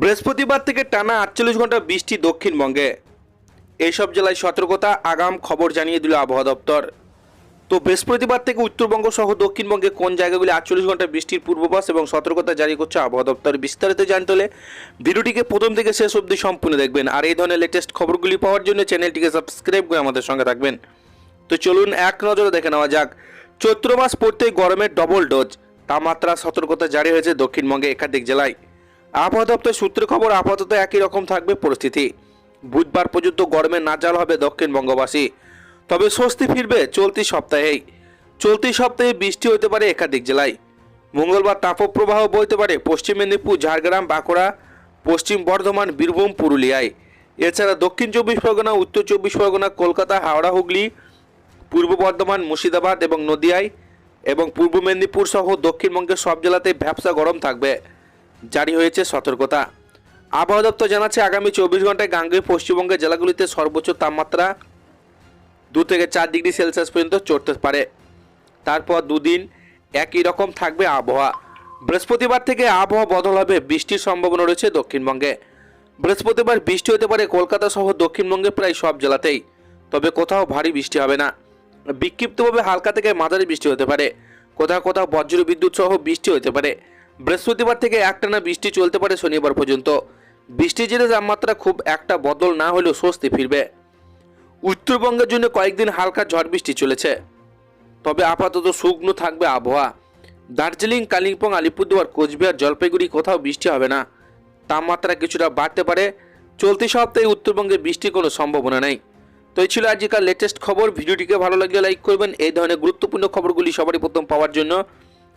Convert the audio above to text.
বৃহস্পতিবার থেকে টানা আটচল্লিশ ঘণ্টা বৃষ্টি দক্ষিণবঙ্গে। এইসব জেলায় সতর্কতা, আগাম খবর জানিয়ে দিল আবহাওয়া দপ্তর। তো বৃহস্পতিবার থেকে উত্তরবঙ্গ সহ দক্ষিণবঙ্গে কোন জায়গাগুলি আটচল্লিশ ঘণ্টা বৃষ্টির পূর্বাভাস এবং সতর্কতা জারি করছে আবহাওয়া দপ্তর বিস্তারিত জানতে হলে ভিডিওটিকে প্রথম থেকে শেষ অবধি সম্পূর্ণ দেখবেন। আর এই ধরনের লেটেস্ট খবরগুলি পাওয়ার জন্য চ্যানেলটিকে সাবস্ক্রাইব করে আমাদের সঙ্গে থাকবেন। তো চলুন এক নজরে দেখে নেওয়া যাক। চৈত্র মাস পড়তেই গরমের ডবল ডোজ তাপমাত্রা সতর্কতা জারি হয়েছে দক্ষিণবঙ্গে একাধিক জেলায়। দপ্তর সূত্রে খবর আপাতত একই রকম থাকবে পরিস্থিতি। বুধবার পর্যন্ত গরমে নাজাল হবে দক্ষিণবঙ্গবাসী তবে স্বস্তি ফিরবে চলতি সপ্তাহেই। চলতি সপ্তাহে বৃষ্টি হতে পারে একাধিক জেলায়। মঙ্গলবার তাপপ্রবাহ বইতে পারে পশ্চিম মেদিনীপুর, ঝাড়গ্রাম, বাঁকুড়া, পশ্চিম বর্ধমান, বীরভূম, পুরুলিয়ায়। এছাড়া দক্ষিণ চব্বিশ পরগনা, উত্তর চব্বিশ পরগনা, কলকাতা, হাওড়া, হুগলি, পূর্ব বর্ধমান, মুর্শিদাবাদ এবং নদিয়ায় এবং পূর্ব মেদিনীপুর সহ দক্ষিণবঙ্গের সব জেলাতেই ভ্যাবসা গরম থাকবে। জারি হয়েছে সতর্কতা। আবহাওয়া দপ্তর জানাচ্ছে আগামী চব্বিশ ঘন্টায় গাঙ্গেয় পশ্চিমবঙ্গের জেলাগুলিতে সর্বোচ্চ তাপমাত্রা দু থেকে চার ডিগ্রি সেলসিয়াস পর্যন্ত চড়তে পারে। তারপর দুদিন একই রকম থাকবে আবহাওয়া। বৃহস্পতিবার থেকে আবহাওয়া বদল হবে, বৃষ্টির সম্ভাবনা রয়েছে দক্ষিণবঙ্গে। বৃহস্পতিবার বৃষ্টি হতে পারে কলকাতা সহ দক্ষিণবঙ্গের প্রায় সব জেলাতেই, তবে কোথাও ভারী বৃষ্টি হবে না। বিক্ষিপ্তভাবে হালকা থেকে মাঝারি বৃষ্টি হতে পারে। কোথাও কোথাও বজ্র বিদ্যুৎ সহ বৃষ্টি হতে পারে। বৃহস্পতিবার থেকে একটানা বৃষ্টি চলতে পারে শনিবার পর্যন্ত। বৃষ্টির জেরে তাপমাত্রা খুব একটা বদল না হলেও স্বস্তি ফিরবে। উত্তরবঙ্গের জন্য কয়েকদিন হালকা ঝড় বৃষ্টি চলেছে। তবে আপাতত শুকনো থাকবে আবহাওয়া। দার্জিলিং, কালিম্পং, আলিপুরদুয়ার, কোচবিহার, জলপাইগুড়ি কোথাও বৃষ্টি হবে না। তাপমাত্রা কিছুটা বাড়তে পারে। চলতি সপ্তাহে উত্তরবঙ্গে বৃষ্টির কোনো সম্ভাবনা নেই। তো এই ছিল আজকাল লেটেস্ট খবর। ভিডিওটিকে ভালো লাগলে লাইক করবেন। এই ধরনের গুরুত্বপূর্ণ খবরগুলি সবারই প্রথম পাওয়ার জন্য